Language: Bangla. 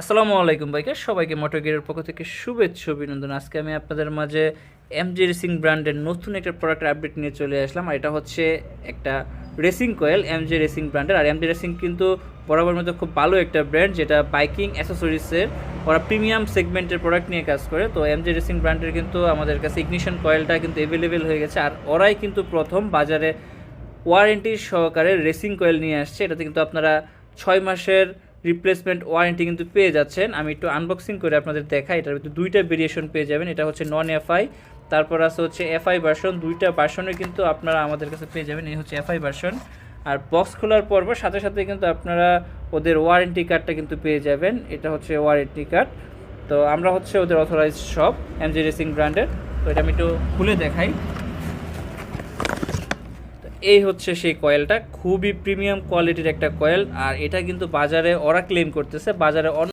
আসসালামু আলাইকুম বাইকার, সবাইকে মোটর গিয়ারের পক্ষ থেকে শুভেচ্ছা, অভিনন্দন। আজকে আমি আপনাদের মাঝে এমজি রেসিং ব্র্যান্ডের নতুন একটা প্রোডাক্টের আপডেট নিয়ে চলে আসলাম, আর এটা হচ্ছে একটা রেসিং কয়েল এমজি রেসিং ব্র্যান্ডের আর এমজি রেসিং কিন্তু বরাবর মধ্যে খুব ভালো একটা ব্র্যান্ড যেটা বাইকিং অ্যাসেসরিজের ওরা প্রিমিয়াম সেগমেন্টের প্রোডাক্ট নিয়ে কাজ করে। তো এমজি রেসিং ব্র্যান্ডের কিন্তু আমাদের কাছে ইগনিশন কয়েলটা কিন্তু অ্যাভেলেবেল হয়ে গেছে, আর ওরাই কিন্তু প্রথম বাজারে ওয়ারেন্টি সহকারে রেসিং কয়েল নিয়ে আসছে। এটাতে কিন্তু আপনারা ছয় মাসের রিপ্লেসমেন্ট ওয়ারেন্টি কিন্তু পেয়ে যাচ্ছেন। আমি একটু আনবক্সিং করে আপনাদের দেখাই। এটার ভিতরে দুইটা ভেরিয়েশন পেয়ে যাবেন। এটা হচ্ছে নন এফআই তারপর আছে হচ্ছে এফআই ভার্সন দুইটা ভার্সনে কিন্তু আপনারা আমাদের কাছে পেয়ে যাবেন। এই হচ্ছে এফআই ভার্সন আর বক্স খোলার পর সাথে সাথে কিন্তু আপনারা ওদের ওয়ারেন্টি কার্ডটা কিন্তু পেয়ে যাবেন। এটা হচ্ছে ওয়ারেন্টি কার্ড তো আমরা হচ্ছে ওদের অথরাইজড শপ এমজি রেসিং ব্র্যান্ডের তো এটা আমি একটু খুলে দেখাই। এই হচ্ছে সেই কয়েলটা। খুবই প্রিমিয়াম কোয়ালিটির একটা কয়েল। আর এটা কিন্তু বাজারে ওরা ক্লেম করতেছে। বাজারে